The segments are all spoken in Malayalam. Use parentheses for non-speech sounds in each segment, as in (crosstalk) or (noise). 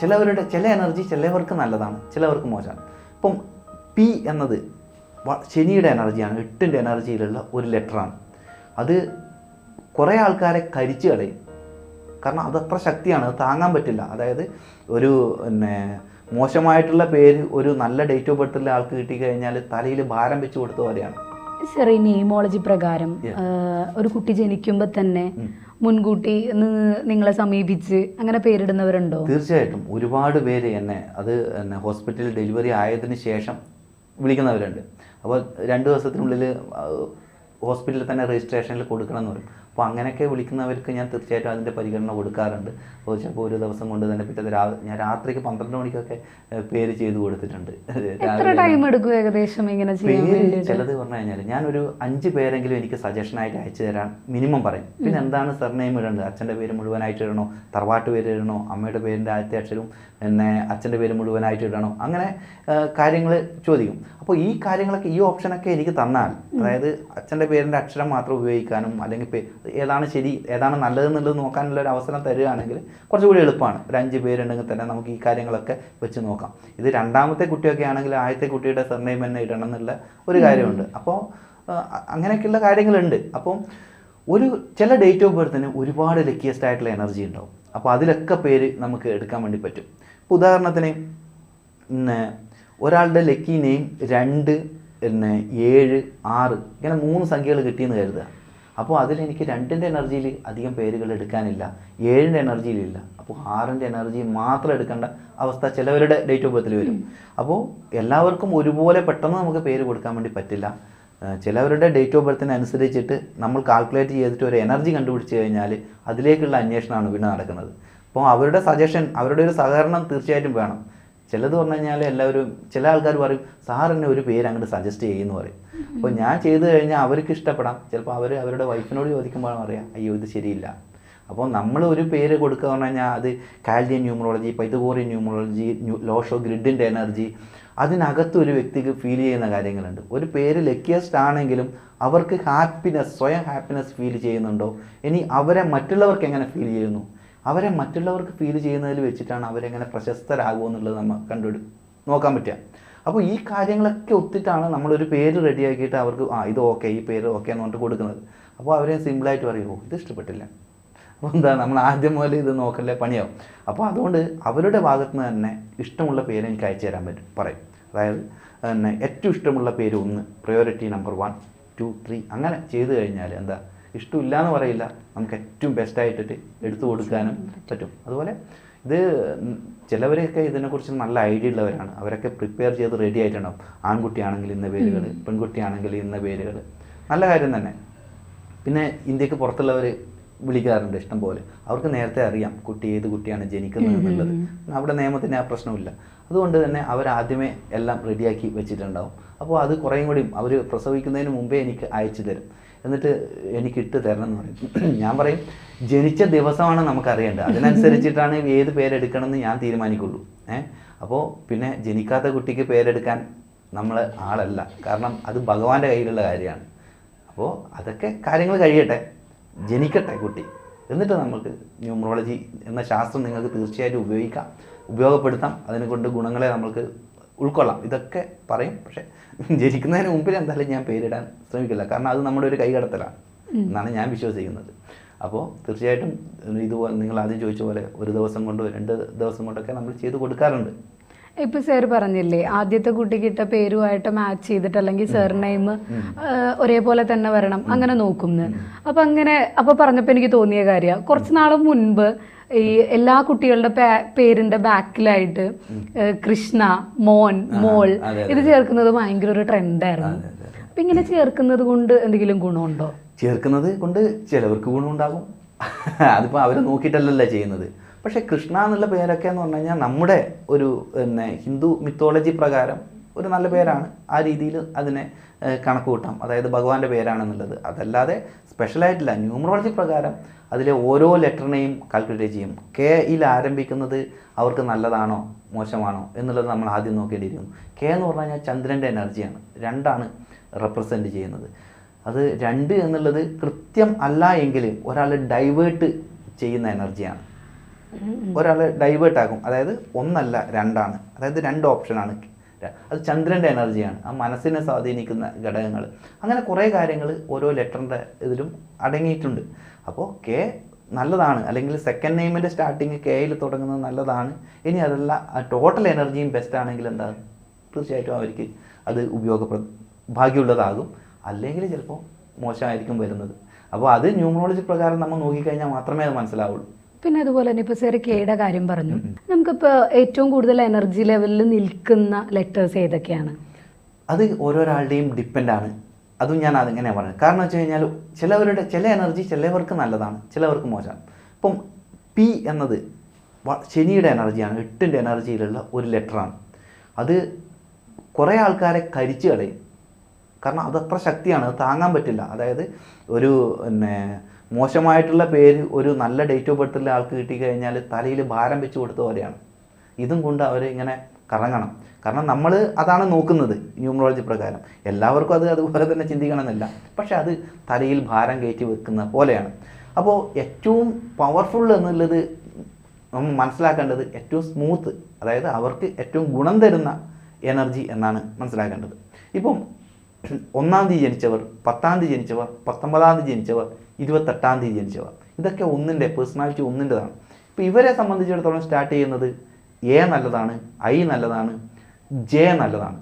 ചിലവരുടെ ചില എനർജി ചിലവർക്ക് നല്ലതാണ് ചിലവർക്ക് മോശമാണ്. ഇപ്പം പി എന്നത് ശനിയുടെ എനർജിയാണ് എട്ടിന്റെ എനർജിയിലുള്ള ഒരു ലെറ്ററാണ് അത് കുറേ ആൾക്കാരെ കരിച്ചു കളയും. കാരണം അതത്ര ശക്തിയാണ് അത് താങ്ങാൻ പറ്റില്ല. അതായത് ഒരു പിന്നെ മോശമായിട്ടുള്ള പേര് ഒരു നല്ല ഡേറ്റ് ഓഫ് ബർത്തുള്ള ആൾക്ക് കിട്ടിക്കഴിഞ്ഞാൽ തലയിൽ ഭാരം വെച്ച് കൊടുത്ത പോലെയാണ്. സാർ ഈ നെയ്മോളജി പ്രകാരം ഒരു കുട്ടി ജനിക്കുമ്പോൾ തന്നെ മുൻകൂട്ടി നിങ്ങളെ സമീപിച്ച് അങ്ങനെ പേരിടുന്നവരുണ്ടോ? തീർച്ചയായിട്ടും. ഒരുപാട് പേര് എന്നെ അത് ഹോസ്പിറ്റലിൽ ഡെലിവറി ആയതിനു ശേഷം വിളിക്കുന്നവരുണ്ട്. അപ്പോൾ രണ്ട് ദിവസത്തിനുള്ളിൽ ഹോസ്പിറ്റലിൽ തന്നെ രജിസ്ട്രേഷനിൽ കൊടുക്കണം എന്ന് പറയും. അപ്പോൾ അങ്ങനെയൊക്കെ വിളിക്കുന്നവർക്ക് ഞാൻ തീർച്ചയായിട്ടും അതിന്റെ പരിഗണന കൊടുക്കാറുണ്ട്. അപ്പോൾ ചിലപ്പോൾ ഒരു ദിവസം കൊണ്ട് തന്നെ പിറ്റേ രാ- ഞാൻ രാത്രിക്ക് പന്ത്രണ്ട് മണിക്കൊക്കെ പേര് ചെയ്ത് കൊടുത്തിട്ടുണ്ട്. എത്ര ടൈം എടുക്കും ഏകദേശം ഇങ്ങനെ പേര് ചിലത് പറഞ്ഞു കഴിഞ്ഞാൽ ഞാനൊരു അഞ്ച് പേരെങ്കിലും എനിക്ക് സജഷനായിട്ട് അയച്ചു തരാൻ മിനിമം പറയും. പിന്നെ എന്താണ് സർനെയിം ഇടേണ്ടത്? അച്ഛന്റെ പേര് മുഴുവനായിട്ട് ഇടണോ? തറവാട്ട് പേര് ഇടണോ? അമ്മയുടെ പേരിന്റെ ആദ്യത്തെ അക്ഷരം പിന്നെ അച്ഛന്റെ പേര് മുഴുവനായിട്ട് ഇടണോ? അങ്ങനെ കാര്യങ്ങൾ ചോദിക്കും. അപ്പോൾ ഈ കാര്യങ്ങളൊക്കെ ഈ ഓപ്ഷനൊക്കെ എനിക്ക് തന്നാൽ അതായത് അച്ഛന്റെ പേരിന്റെ അക്ഷരം മാത്രം ഉപയോഗിക്കാനും അല്ലെങ്കിൽ ഏതാണ് ശരി ഏതാണ് നല്ലതെന്നുള്ളത് നോക്കാനുള്ള ഒരു അവസരം തരികയാണെങ്കിൽ കുറച്ചുകൂടി എളുപ്പമാണ്. ഒരു അഞ്ച് പേരുണ്ടെങ്കിൽ തന്നെ നമുക്ക് ഈ കാര്യങ്ങളൊക്കെ വെച്ച് നോക്കാം. ഇത് രണ്ടാമത്തെ കുട്ടിയൊക്കെ ആണെങ്കിൽ ആദ്യത്തെ കുട്ടിയുടെ സർനെയിം തന്നെ ഇടണം എന്നുള്ള ഒരു കാര്യമുണ്ട്. അപ്പോൾ അങ്ങനെയൊക്കെയുള്ള കാര്യങ്ങളുണ്ട്. അപ്പം ഒരു ചില ഡേറ്റ് ഓഫ് ബർത്തിന് ഒരുപാട് ലക്കിയസ്റ്റ് ആയിട്ടുള്ള എനർജി ഉണ്ടാവും. അപ്പോൾ അതിലൊക്കെ പേര് നമുക്ക് എടുക്കാൻ വേണ്ടി പറ്റും. ഇപ്പോൾ ഉദാഹരണത്തിന് ഒരാളുടെ ലക്കി നെയിം രണ്ട് പിന്നെ ഏഴ് ആറ് ഇങ്ങനെ മൂന്ന് സംഖ്യകൾ കിട്ടിയെന്ന് കരുതുക. അപ്പോൾ അതിലെനിക്ക് രണ്ടിന്റെ എനർജിയിൽ അധികം പേരുകൾ എടുക്കാനില്ല ഏഴിന്റെ എനർജിയിലില്ല അപ്പോൾ ആറിന്റെ എനർജി മാത്രം എടുക്കേണ്ട അവസ്ഥ ചിലവരുടെ ഡേറ്റ് ഓഫ് ബർത്തിൽ വരും. അപ്പോൾ എല്ലാവർക്കും ഒരുപോലെ പെട്ടെന്ന് നമുക്ക് പേര് കൊടുക്കാൻ വേണ്ടി പറ്റില്ല. ചിലവരുടെ ഡേറ്റ് ഓഫ് ബർത്തിന് അനുസരിച്ചിട്ട് നമ്മൾ കാൽക്കുലേറ്റ് ചെയ്തിട്ട് ഒരു എനർജി കണ്ടുപിടിച്ച് കഴിഞ്ഞാൽ അതിലേക്കുള്ള അന്വേഷണമാണ് പിന്നെ നടക്കുന്നത്. അപ്പോൾ അവരുടെ സജഷൻ അവരുടെ ഒരു സഹകരണം തീർച്ചയായിട്ടും വേണം. ചിലത് പറഞ്ഞു കഴിഞ്ഞാൽ എല്ലാവരും ചില ആൾക്കാർ പറയും സാർ എന്നെ ഒരു പേര് അങ്ങോട്ട് സജസ്റ്റ് ചെയ്യുമെന്ന് പറയും. അപ്പോൾ ഞാൻ ചെയ്തു കഴിഞ്ഞാൽ അവർക്ക് ഇഷ്ടപ്പെടാം. ചിലപ്പോൾ അവർ അവരുടെ വൈഫിനോട് ചോദിക്കുമ്പോഴാണ് പറയാം അയ്യോ ഇത് ശരിയില്ല. അപ്പോൾ നമ്മൾ ഒരു പേര് കൊടുക്കുക എന്ന് പറഞ്ഞാൽ അത് Chaldean numerology Pythagorean numerology Lo Shu ഗ്രിഡിന്റെ energy അതിനകത്ത് ഒരു വ്യക്തിക്ക് ഫീൽ ചെയ്യുന്ന കാര്യങ്ങളുണ്ട്. ഒരു പേര് ലക്കിയസ്റ്റ് ആണെങ്കിലും അവർക്ക് ഹാപ്പിനെസ് സ്വയം ഹാപ്പിനെസ് ഫീൽ ചെയ്യുന്നുണ്ടോ? ഇനി അവരെ മറ്റുള്ളവർക്ക് എങ്ങനെ ഫീൽ ചെയ്യുന്നു? അവരെ മറ്റുള്ളവർക്ക് ഫീൽ ചെയ്യുന്നതിൽ വെച്ചിട്ടാണ് അവരെങ്ങനെ പ്രശസ്തരാകുമോ എന്നുള്ളത് നമ്മൾ കണ്ടുപിടി നോക്കാൻ പറ്റുക. അപ്പോൾ ഈ കാര്യങ്ങളൊക്കെ ഒത്തിട്ടാണ് നമ്മളൊരു പേര് റെഡിയാക്കിയിട്ട് അവർക്ക് ആ ഇത് ഓക്കെ ഈ പേര് ഓക്കെ എന്ന് പറഞ്ഞിട്ട് കൊടുക്കുന്നത്. അപ്പോൾ അവരെ സിമ്പിളായിട്ട് പറയും ഇത് ഇഷ്ടപ്പെട്ടില്ല. അപ്പോൾ എന്താ നമ്മൾ ആദ്യം മുതൽ ഇത് നോക്കല്ലേ പണിയാവും. അപ്പോൾ അതുകൊണ്ട് അവരുടെ ഭാഗത്ത് നിന്ന് തന്നെ ഇഷ്ടമുള്ള പേര് എനിക്ക് അയച്ചു തരാൻ പറ്റും പറയും. അതായത് പിന്നെ ഏറ്റവും ഇഷ്ടമുള്ള പേര് ഒന്ന് priority number one two three അങ്ങനെ ചെയ്തു കഴിഞ്ഞാൽ എന്താ ഇഷ്ടമില്ല എന്ന് പറയില്ല. നമുക്ക് ഏറ്റവും ബെസ്റ്റ് ആയിട്ട് എടുത്തു കൊടുക്കാനും പറ്റും. അതുപോലെ ഇത് ചിലവരെയൊക്കെ ഇതിനെക്കുറിച്ച് നല്ല ഐഡിയ ഉള്ളവരാണ്. അവരൊക്കെ പ്രിപ്പയർ ചെയ്ത് റെഡി ആയിട്ടുണ്ടാവും. ആൺകുട്ടിയാണെങ്കിൽ ഇന്ന പേരുകൾ പെൺകുട്ടിയാണെങ്കിൽ ഇന്ന പേരുകൾ. നല്ല കാര്യം തന്നെ. പിന്നെ ഇന്ത്യയ്ക്ക് പുറത്തുള്ളവർ വിളിക്കാറുണ്ട് ഇഷ്ടം പോലെ അവർക്ക് നേരത്തെ അറിയാം കുട്ടി ഏത് കുട്ടിയാണ് ജനിക്കുന്നത് എന്നുള്ളത്. അവിടെ നിയമത്തിന് ആ പ്രശ്നമില്ല. അതുകൊണ്ട് തന്നെ അവരാദ്യമേ എല്ലാം റെഡിയാക്കി വെച്ചിട്ടുണ്ടാവും. അപ്പോൾ അത് കുറേയും കൂടി അവർ പ്രസവിക്കുന്നതിന് മുമ്പേ എനിക്ക് അയച്ചു തരും. എന്നിട്ട് എനിക്ക് ഇട്ട് തരണം എന്ന് പറയും. (clears throat) ഞാൻ പറയും ജനിച്ച ദിവസമാണ് നമുക്കറിയേണ്ടത്. അതിനനുസരിച്ചിട്ടാണ് ഏത് പേരെടുക്കണം എന്ന് ഞാൻ തീരുമാനിക്കുള്ളൂ. ഏഹ് അപ്പോൾ പിന്നെ ജനിക്കാത്ത കുട്ടിക്ക് പേരെടുക്കാൻ നമ്മൾ ആളല്ല. കാരണം അത് ഭഗവാന്റെ കയ്യിലുള്ള കാര്യമാണ്. അപ്പോൾ അതൊക്കെ കാര്യങ്ങൾ കഴിയട്ടെ. ജനിക്കട്ടെ കുട്ടി. എന്നിട്ട് നമുക്ക് ന്യൂമറോളജി എന്ന ശാസ്ത്രം നിങ്ങൾക്ക് തീർച്ചയായിട്ടും ഉപയോഗിക്കാം. ഉപയോഗപ്പെടുത്താം. അതിനെക്കൊണ്ട് ഗുണങ്ങളെ നമ്മൾക്ക് ഉൾക്കൊള്ളാം. ഇതൊക്കെ പറയും. പക്ഷേ ജനിക്കുന്നതിന് മുമ്പിൽ എന്തായാലും ഞാൻ പേരിടാൻ ശ്രമിക്കില്ല. കാരണം അത് നമ്മുടെ ഒരു കൈകടത്തലാണ്. എന്നാണ് ഞാൻ വിശ്വസിക്കുന്നത്. അപ്പോൾ തീർച്ചയായിട്ടും ഇതുപോലെ നിങ്ങൾ ആദ്യം ചോദിച്ച പോലെ ഒരു ദിവസം കൊണ്ടോ രണ്ട് ദിവസം കൊണ്ടൊക്കെ നമ്മൾ ചെയ്ത് കൊടുക്കാറുണ്ട്. ഇപ്പൊ സാർ പറഞ്ഞില്ലേ ആദ്യത്തെ കുട്ടിക്ക് ഇട്ട പേരുമായിട്ട് മാച്ച് ചെയ്തിട്ട് അല്ലെങ്കിൽ സാർ നെയിം ഒരേപോലെ തന്നെ വരണം. അങ്ങനെ നോക്കുന്നു അപ്പൊ അങ്ങനെ അപ്പൊ പറഞ്ഞപ്പോ എനിക്ക് തോന്നിയ കാര്യം കുറച്ച് നാൾ മുൻപ് ഈ എല്ലാ കുട്ടികളുടെ പേരിന്റെ ബാക്കിലായിട്ട് കൃഷ്ണ മോൻ മോൾ ഇത് ചേർക്കുന്നത് ഭയങ്കര ഒരു ട്രെൻഡായിരുന്നു അപ്പൊ ഇങ്ങനെ ചേർക്കുന്നത് കൊണ്ട് എന്തെങ്കിലും ഗുണമുണ്ടോ? ചേർക്കുന്നത് കൊണ്ട് ചിലവർക്ക് ഗുണമുണ്ടാകും. (laughs) അതിപ്പോ അവർ നോക്കിയിട്ടല്ലല്ലോ ചെയ്യുന്നത്. പക്ഷേ കൃഷ്ണ എന്നുള്ള പേരൊക്കെ എന്ന് പറഞ്ഞു കഴിഞ്ഞാൽ നമ്മുടെ ഒരു പിന്നെ ഹിന്ദു മിത്തോളജി പ്രകാരം ഒരു നല്ല പേരാണ്. ആ രീതിയിൽ അതിനെ കണക്ക് കൂട്ടാം. അതായത് ഭഗവാന്റെ പേരാണെന്നുള്ളത്. അതല്ലാതെ സ്പെഷ്യലായിട്ടില്ല ന്യൂമറോളജി പ്രകാരം അതിലെ ഓരോ ലെറ്ററിനെയും കാൽക്കുലേറ്റ് ചെയ്യും. കെ യിൽ ആരംഭിക്കുന്നത് അവർക്ക് നല്ലതാണോ മോശമാണോ എന്നുള്ളത് നമ്മൾ ആദ്യം നോക്കേണ്ടിയിരിക്കുന്നു. കെ എന്ന് പറഞ്ഞു കഴിഞ്ഞാൽ ചന്ദ്രന്റെ എനർജിയാണ് രണ്ടാണ് റെപ്രസെന്റ് ചെയ്യുന്നത്. അത് രണ്ട് എന്നുള്ളത് കൃത്യം അല്ല എങ്കിൽ ഒരാൾ ഡൈവേർട്ട് ചെയ്യുന്ന എനർജിയാണ് ഒരാൾ ഡൈവേർട്ട് ആക്കും അതായത് ഒന്നല്ല രണ്ടാണ്. അതായത് രണ്ട് ഓപ്ഷനാണ് അത് ചന്ദ്രന്റെ എനർജിയാണ് ആ മനസ്സിനെ സ്വാധീനിക്കുന്ന ഘടകങ്ങൾ. അങ്ങനെ കുറേ കാര്യങ്ങൾ ഓരോ ലെറ്ററിന്റെ ഇതിലും അടങ്ങിയിട്ടുണ്ട്. അപ്പോൾ കെ നല്ലതാണ്. അല്ലെങ്കിൽ സെക്കൻഡ് നെയിമിന്റെ സ്റ്റാർട്ടിങ് കെയിൽ തുടങ്ങുന്നത് നല്ലതാണ്. ഇനി അതല്ല ടോട്ടൽ എനർജിയും ബെസ്റ്റ് ആണെങ്കിൽ എന്താ? തീർച്ചയായിട്ടും അവർക്ക് അത് ഉപയോഗപ്ര ഭാഗ്യമുള്ളതാകും. അല്ലെങ്കിൽ ചിലപ്പോൾ മോശമായിരിക്കും വരുന്നത്. അപ്പോൾ അത് ന്യൂമറോളജി പ്രകാരം നമ്മൾ നോക്കിക്കഴിഞ്ഞാൽ മാത്രമേ അത് മനസ്സിലാവുള്ളൂ. പിന്നെ അതുപോലെ തന്നെ ഇപ്പോൾ സാർ കെയുടെ കാര്യം പറഞ്ഞു. നമുക്കിപ്പോൾ ഏറ്റവും കൂടുതൽ എനർജി ലെവലിൽ നിൽക്കുന്ന ലെറ്റേഴ്സ് ഏതൊക്കെയാണ്? അത് ഓരോരാളുടെയും ആണ്. അതും ഞാൻ അതിങ്ങനെ പറഞ്ഞത്. കാരണം വെച്ച് കഴിഞ്ഞാൽ ചിലവരുടെ ചില എനർജി ചിലവർക്ക് നല്ലതാണ് ചിലവർക്ക് മോശമാണ്. ഇപ്പം പി എന്നത് ശനിയുടെ എനർജിയാണ് എട്ടിന്റെ എനർജിയിലുള്ള ഒരു ലെറ്ററാണ് അത് കുറേ ആൾക്കാരെ കരിച്ചു കളയും. കാരണം അതത്ര ശക്തിയാണ് അത് താങ്ങാൻ പറ്റില്ല. അതായത് ഒരു പിന്നെ മോശമായിട്ടുള്ള പേര് ഒരു നല്ല ഡേറ്റ് ഓഫ് ബർത്തുള്ള ആൾക്ക് കിട്ടിക്കഴിഞ്ഞാൽ തലയിൽ ഭാരം വെച്ച് കൊടുത്ത പോലെയാണ്. ഇതും കൊണ്ട് അവർ ഇങ്ങനെ കറങ്ങണം. കാരണം നമ്മൾ അതാണ് നോക്കുന്നത് ന്യൂമറോളജി പ്രകാരം. എല്ലാവർക്കും അത് അതുപോലെ തന്നെ ചിന്തിക്കണമെന്നില്ല. പക്ഷേ അത് തലയിൽ ഭാരം കയറ്റി വെക്കുന്ന പോലെയാണ്. അപ്പോൾ ഏറ്റവും പവർഫുൾ എന്നുള്ളത് നമ്മൾ മനസ്സിലാക്കേണ്ടത് ഏറ്റവും സ്മൂത്ത് അതായത് അവർക്ക് ഏറ്റവും ഗുണം തരുന്ന എനർജി എന്നാണ് മനസ്സിലാക്കേണ്ടത്. ഇപ്പം ഒന്നാം തീയതി ജനിച്ചവർ പത്താം തീയതി ജനിച്ചവർ പത്തൊമ്പതാം തീയതി ജനിച്ചവർ ഇരുപത്തെട്ടാം തീയതി ജനിച്ചവർ. ഇതൊക്കെ ഒന്നിന്റെ പേഴ്സണാലിറ്റി ഒന്നിന്റെതാണ് ഇപ്പോൾ ഇവരെ സംബന്ധിച്ചിടത്തോളം സ്റ്റാർട്ട് ചെയ്യുന്നത് എ നല്ലതാണ് ഐ നല്ലതാണ് ജെ നല്ലതാണ്.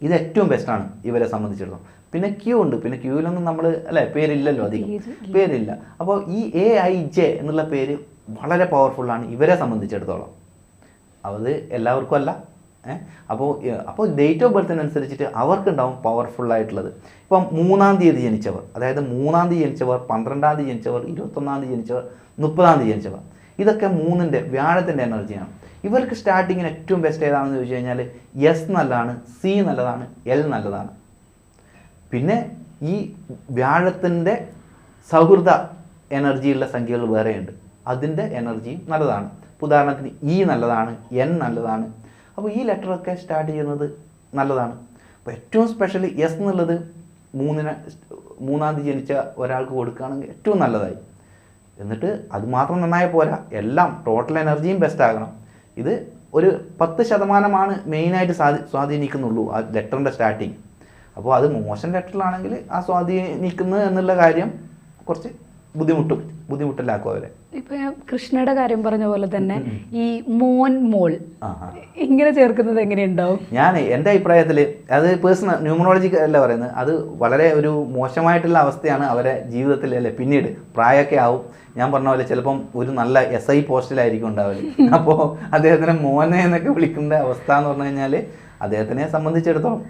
ഇത് ഏറ്റവും ബെസ്റ്റാണ് ഇവരെ സംബന്ധിച്ചിടത്തോളം. പിന്നെ ക്യൂ ഉണ്ട്. പിന്നെ ക്യൂവിലൊന്നും നമ്മൾ അല്ലേ പേരില്ലല്ലോ അധികം. പേരില്ല. അപ്പോൾ ഈ എ ഐ ജെ എന്നുള്ള പേര് വളരെ പവർഫുള്ളാണ് ഇവരെ സംബന്ധിച്ചിടത്തോളം. അത് എല്ലാവർക്കും അല്ല അപ്പോൾ അപ്പോൾ ഡേറ്റ് ഓഫ് ബർത്തിനനുസരിച്ചിട്ട് അവർക്കുണ്ടാവും പവർഫുൾ ആയിട്ടുള്ളത്. ഇപ്പം മൂന്നാം തീയതി ജനിച്ചവർ അതായത് മൂന്നാം തീയതി ജനിച്ചവർ പന്ത്രണ്ടാം തീയതി ജനിച്ചവർ ഇരുപത്തൊന്നാം തീയതി ജനിച്ചവർ മുപ്പതാം തീയതി ജനിച്ചവർ. ഇതൊക്കെ മൂന്നിന്റെ വ്യാഴത്തിന്റെ എനർജിയാണ് ഇവർക്ക് സ്റ്റാർട്ടിങ്ങിന് ഏറ്റവും ബെസ്റ്റ് ഏതാണെന്ന് ചോദിച്ചു കഴിഞ്ഞാൽ എസ് നല്ലതാണ് സി നല്ലതാണ് എൽ നല്ലതാണ്. പിന്നെ ഈ വ്യാഴത്തിന്റെ സൗഹൃദ എനർജിയുള്ള സംഖ്യകൾ വേറെയുണ്ട്. അതിന്റെ എനർജിയും നല്ലതാണ്. ഉദാഹരണത്തിന് ഇ നല്ലതാണ് എൻ നല്ലതാണ് അപ്പോൾ ഈ ലെറ്ററൊക്കെ സ്റ്റാർട്ട് ചെയ്യുന്നത് നല്ലതാണ്. അപ്പോൾ ഏറ്റവും സ്പെഷ്യലി എസ് എന്നുള്ളത് മൂന്നിന് മൂന്നാം തീയതി ജനിച്ച ഒരാൾക്ക് കൊടുക്കുകയാണെങ്കിൽ ഏറ്റവും നല്ലതായി. എന്നിട്ട് അത് മാത്രം നന്നായി പോരാ. എല്ലാം ടോട്ടൽ എനർജിയും ബെസ്റ്റ് ആകണം. ഇത് ഒരു പത്ത് ശതമാനമാണ് മെയിനായിട്ട് സ്വാധീ സ്വാധീനിക്കുന്നുള്ളൂ ആ ലെറ്ററിന്റെ സ്റ്റാർട്ടിങ് അപ്പോൾ അത് മോശം ലെറ്ററിലാണെങ്കിൽ ആ സ്വാധീനിക്കുന്നത് എന്നുള്ള കാര്യം കുറച്ച് ബുദ്ധിമുട്ടും. ബുദ്ധിമുട്ടിലാക്കും അവരെ. ഇപ്പൊ ഞാൻ കൃഷ്ണയുടെ കാര്യം പറഞ്ഞ പോലെ തന്നെ ഈ മോൻ മോൾ ഇങ്ങനെ ചേർക്കുന്നത് എങ്ങനെയുണ്ടാവും? ഞാൻ എന്റെ അഭിപ്രായത്തിൽ അത് പേഴ്സണൽ ന്യൂമറോളജി അല്ല പറയുന്നത്. അത് വളരെ ഒരു മോശമായിട്ടുള്ള അവസ്ഥയാണ് അവരെ ജീവിതത്തിൽ അല്ലെ? പിന്നീട് പ്രായമൊക്കെ ആവും. ഞാൻ പറഞ്ഞ പോലെ ചിലപ്പം ഒരു നല്ല എസ് ഐ പോസ്റ്റിലായിരിക്കും ഉണ്ടാവില്ല അപ്പോൾ അദ്ദേഹത്തിനെ മോനെ എന്നൊക്കെ വിളിക്കുന്ന അവസ്ഥ എന്ന് പറഞ്ഞു കഴിഞ്ഞാൽ അദ്ദേഹത്തിനെ സംബന്ധിച്ചിടത്തോളം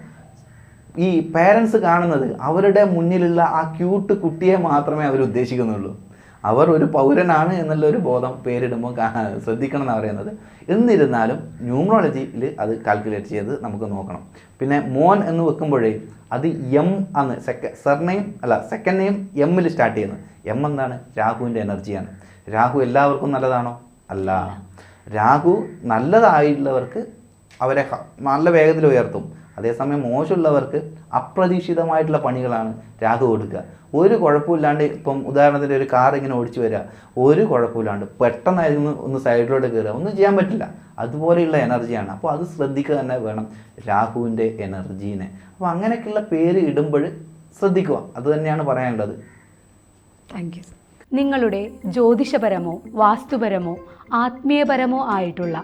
ഈ പേരൻസ് കാണുന്നത് അവരുടെ മുന്നിലുള്ള ആ ക്യൂട്ട് കുട്ടിയെ മാത്രമേ അവർ ഉദ്ദേശിക്കുന്നുള്ളൂ. അവർ ഒരു പൗരനാണ് എന്നുള്ളൊരു ബോധം പേരിടുമ്പോൾ ശ്രദ്ധിക്കണം എന്നാണ് പറയുന്നത്. എന്നിരുന്നാലും ന്യൂമറോളജിയിൽ അത് കാൽക്കുലേറ്റ് ചെയ്ത് നമുക്ക് നോക്കണം. പിന്നെ മോൻ എന്ന് വെക്കുമ്പോഴേ അത് എം ആണ്. സെക്ക സർനെയിം അല്ല സെക്കൻഡ് നെയിം എമ്മിൽ സ്റ്റാർട്ട് ചെയ്യുന്നത്. എം എന്താണ്? രാഹുവിന്റെ എനർജിയാണ്. രാഹു എല്ലാവർക്കും നല്ലതാണോ? അല്ല. രാഹു നല്ലതായിട്ടുള്ളവർക്ക് അവരെ നല്ല വേഗത്തിൽ ഉയർത്തും. അതേസമയം മോശമുള്ളവർക്ക് അപ്രതീക്ഷിതമായിട്ടുള്ള പണികളാണ് രാഹു കൊടുക്കുക. ഒരു കുഴപ്പമില്ലാണ്ട് ഇപ്പം ഉദാഹരണത്തിന് ഒരു കാർ ഇങ്ങനെ ഓടിച്ചു വരിക. ഒരു കുഴപ്പമില്ലാണ്ട് പെട്ടെന്നായിരുന്നു ഒന്ന് സൈഡിലോട്ട് കയറുക. ഒന്നും ചെയ്യാൻ പറ്റില്ല. അതുപോലെയുള്ള എനർജിയാണ്. അപ്പോൾ അത് ശ്രദ്ധിക്കുക തന്നെ വേണം രാഹുവിന്റെ എനർജീനെ. അപ്പോൾ അങ്ങനെയൊക്കെയുള്ള പേര് ഇടുമ്പോൾ ശ്രദ്ധിക്കുക. അത് തന്നെയാണ് പറയാനുള്ളത്. താങ്ക് യു നിങ്ങളുടെ ജ്യോതിഷപരമോ വാസ്തുപരമോ ആത്മീയപരമോ ആയിട്ടുള്ള